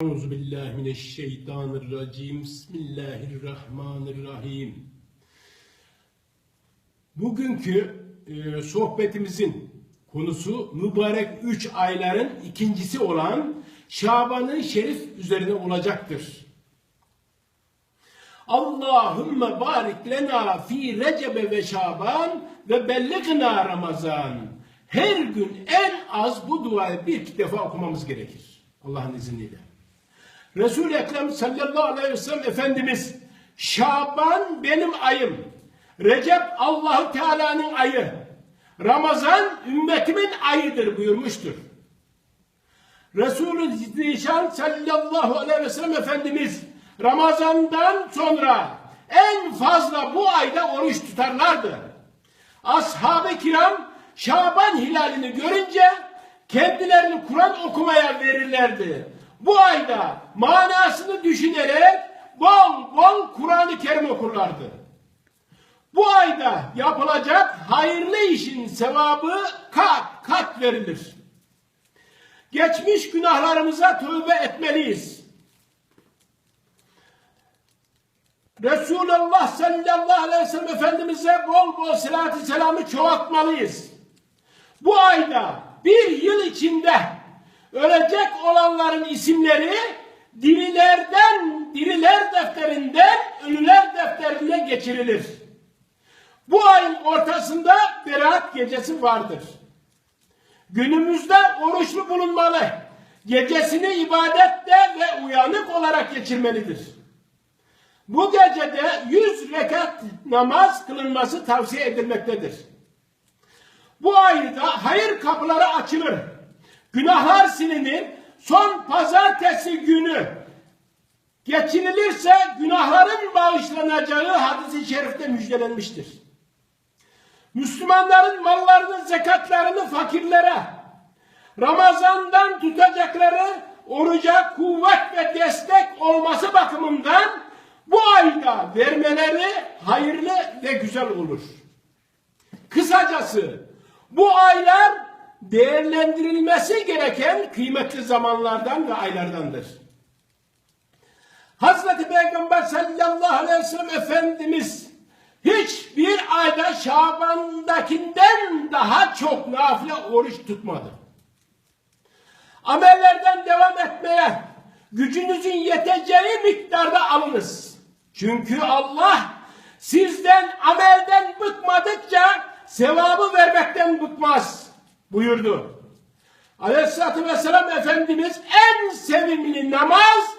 Euzu billahi mineşşeytanirracim. Bismillahirrahmanirrahim. Bugünkü e, sohbetimizin konusu mübarek üç ayların ikincisi olan Şaban'ın şerif üzerine olacaktır. Allahümme barik lena fi recebe ve şaban ve belligna ramazan. Her gün en az bu duayı bir defa okumamız gerekir. Allah'ın izniyle. Resul-i Ekrem sallallahu aleyhi ve sellem Efendimiz Şaban benim ayım. Recep Allahu Teala'nın ayı. Ramazan ümmetimin ayıdır buyurmuştur. Resulü Zişan sallallahu aleyhi ve sellem Efendimiz Ramazan'dan sonra en fazla bu ayda oruç tutarlardı. Ashab-ı kiram Şaban hilalini görünce kendilerini Kur'an okumaya verirlerdi. Bu ayda manasını düşünerek bol bol Kur'an-ı Kerim okurlardı. Bu ayda yapılacak hayırlı işin sevabı kat kat verilir. Geçmiş günahlarımıza tövbe etmeliyiz. Resulullah sallallahu aleyhi ve sellem Efendimiz'e bol bol salatü selamı çoğaltmalıyız. Bu ayda bir yıl içinde ölecek olanların isimleri dirilerden, diriler defterinden ölüler defterine geçirilir. Bu ayın ortasında Berat gecesi vardır. Günümüzde oruçlu bulunmalı. Gecesini ibadette ve uyanık olarak geçirmelidir. Bu gecede yüz rekat namaz kılınması tavsiye edilmektedir. Bu ayda hayır kapıları açılır. Günahlar silinir. Son pazartesi günü geçinilirse günahların bağışlanacağı hadisi şerifte müjdelenmiştir. Müslümanların mallarının zekatlarını fakirlere, Ramazan'dan tutacakları oruca kuvvet ve destek olması bakımından bu ayda vermeleri hayırlı ve güzel olur. Kısacası bu aylar değerlendirilmesi gereken kıymetli zamanlardan ve aylardandır. Hazreti Peygamber sallallahu aleyhi ve sellem Efendimiz hiçbir ayda Şaban'dakinden daha çok nafile oruç tutmadı. Amellerden devam etmeye gücünüzün yeteceği miktarda alınız. Çünkü Allah sizden amelden bıkmadıkça sevabı vermekten bıkmaz buyurdu. Aleyhisselatü Vesselam Efendimiz en sevimli namaz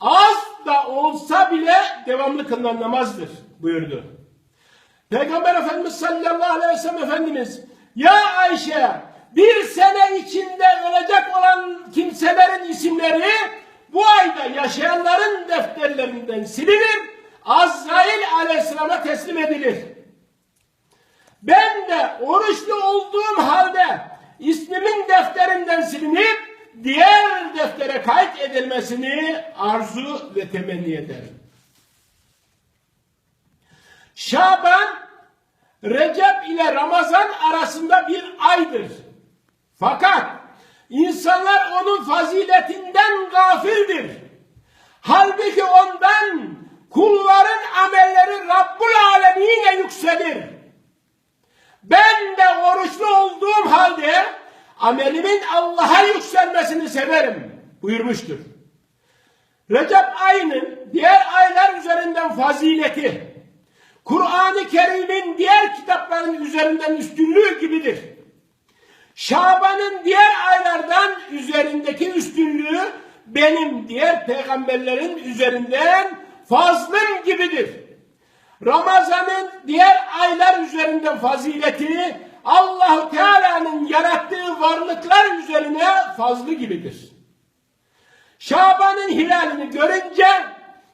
az da olsa bile devamlı kılınan namazdır buyurdu. Peygamber Efendimiz sallallahu aleyhi ve sellem Efendimiz ya Ayşe bir sene içinde ölecek olan kimselerin isimleri bu ayda yaşayanların defterlerinden silinir Azrail aleyhisselama teslim edilir. Ben de oruçlu olduğum halde ismimin defterinden silinip diğer deftere kayıt edilmesini arzu ve temenni ederim. Şaban, Recep ile Ramazan arasında bir aydır. Fakat insanlar onun faziletinden gafildir. Halbuki ondan kulların amelleri Rabbul Alemine yükselir. Ben de oruçlu olduğum halde amelimin Allah'a yükselmesini severim buyurmuştur. Recep ayının diğer aylar üzerinden fazileti, Kur'an-ı Kerim'in diğer kitapların üzerinden üstünlüğü gibidir. Şaban'ın diğer aylardan üzerindeki üstünlüğü benim diğer peygamberlerin üzerinden fazlım gibidir. Ramazan'ın diğer aylar üzerinden fazileti Allahu Teala'nın yarattığı varlıklar üzerine fazlı gibidir. Şaban'ın hilalini görünce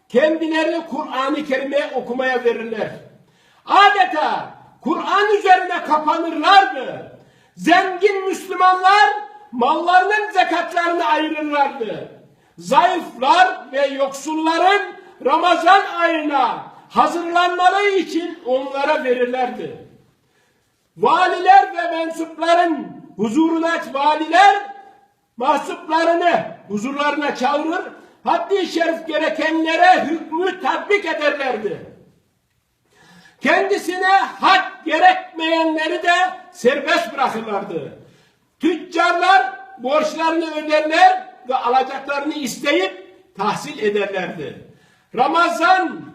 kendilerini Kur'an-ı Kerim'e okumaya verirler. Adeta Kur'an üzerine kapanırlardı. Zengin Müslümanlar mallarının zekatlarını ayırırlardı. Zayıflar ve yoksulların Ramazan ayına hazırlanmaları için onlara verirlerdi. Valiler ve mensupların huzuruna valiler mahsuplarını huzurlarına çağırır haddi şerif gerekenlere hükmü tatbik ederlerdi. Kendisine hak gerekmeyenleri de serbest bırakırlardı. Tüccarlar borçlarını öderler ve alacaklarını isteyip tahsil ederlerdi. Ramazan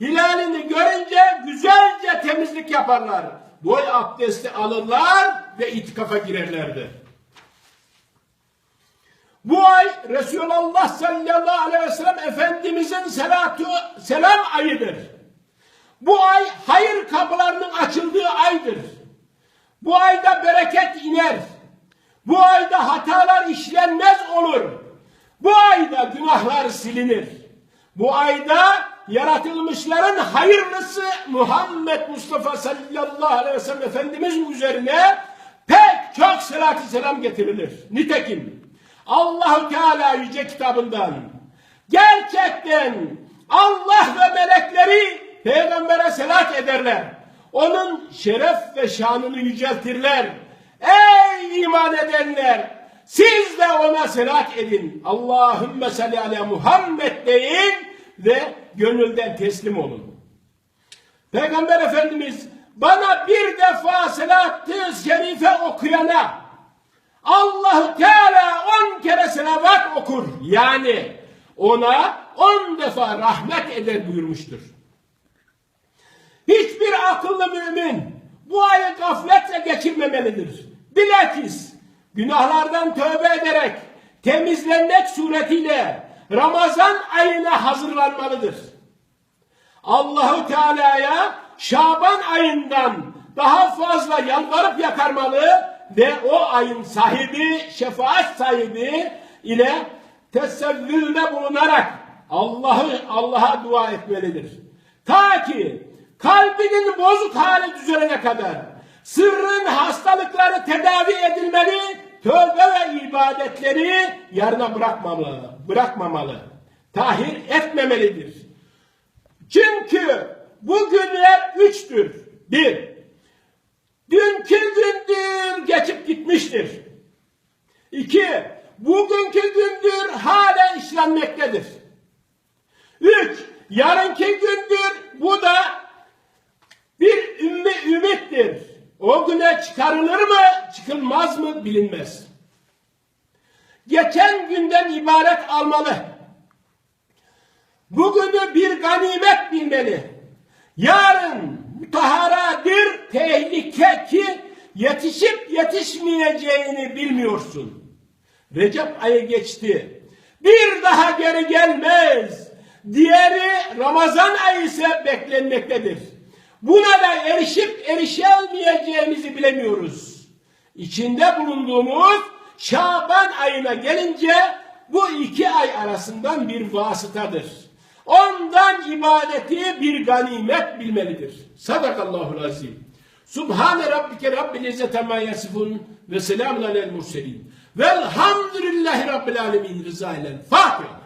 hilalini görünce güzelce temizlik yaparlar. Boy abdesti alırlar ve itikafa girerlerdi. Bu ay Resulullah sallallahu aleyhi ve sellem Efendimizin salatu selam ayıdır. Bu ay hayır kapılarının açıldığı aydır. Bu ayda bereket iner. Bu ayda hatalar işlenmez olur. Bu ayda günahlar silinir. Bu ayda yaratılmışların hayırlısı Muhammed Mustafa sallallahu aleyhi ve sellem Efendimiz üzerine pek çok salatü selam getirilir. Nitekim Allahu Teala yüce kitabından gerçekten Allah ve melekleri peygambere selat ederler. Onun şeref ve şanını yüceltirler. Ey iman edenler! Siz de ona selat edin. Allahümme salli ala Muhammed deyin ve gönülden teslim olun. Peygamber Efendimiz bana bir defa selat-ı şerife okuyana Allahu Teala on kere selavat okur. Yani ona on defa rahmet eder buyurmuştur. Hiçbir akıllı mümin bu ayı gafletle geçirmemelidir. Bilakis günahlardan tövbe ederek temizlenmek suretiyle Ramazan ayına hazırlanmalıdır. Allahu Teala'ya Şaban ayından daha fazla yalvarıp yakarmalı ve o ayın sahibi, şefaat sahibi ile tesevvülde bulunarak Allah'ı Allah'a dua etmelidir. Ta ki kalbinin bozuk hali düzelene kadar sırrın hastalıkları tedavi edilmeli, ibadetleri yarına bırakmamalı, bırakmamalı, tahir etmemelidir. Çünkü bu günler üçtür. Bir, dünkü gündür geçip gitmiştir. İki, bugünkü gündür hala işlenmektedir. Üç, yarınki gündür bu da bir ümmi ümittir. O güne çıkarılır mı, çıkılmaz mı bilinmez. Geçen günden ibaret almalı. Bugünü bir ganimet bilmeli. Yarın mütaharadır tehlike ki yetişip yetişmeyeceğini bilmiyorsun. Recep ayı geçti. Bir daha geri gelmez. Diğeri Ramazan ayı ise beklenmektedir. Buna da erişip erişemeyeceğimizi bilemiyoruz. İçinde bulunduğumuz Şaban ayına gelince bu iki ay arasından bir vasıtadır. Ondan ibadeti bir ganimet bilmelidir. Sadakallahul azim. Subhane rabbike rabbil izzete ma yasifun ve selamun alel murselin. Velhamdülillahi rabbil alemin. Rıza ile Fatiha.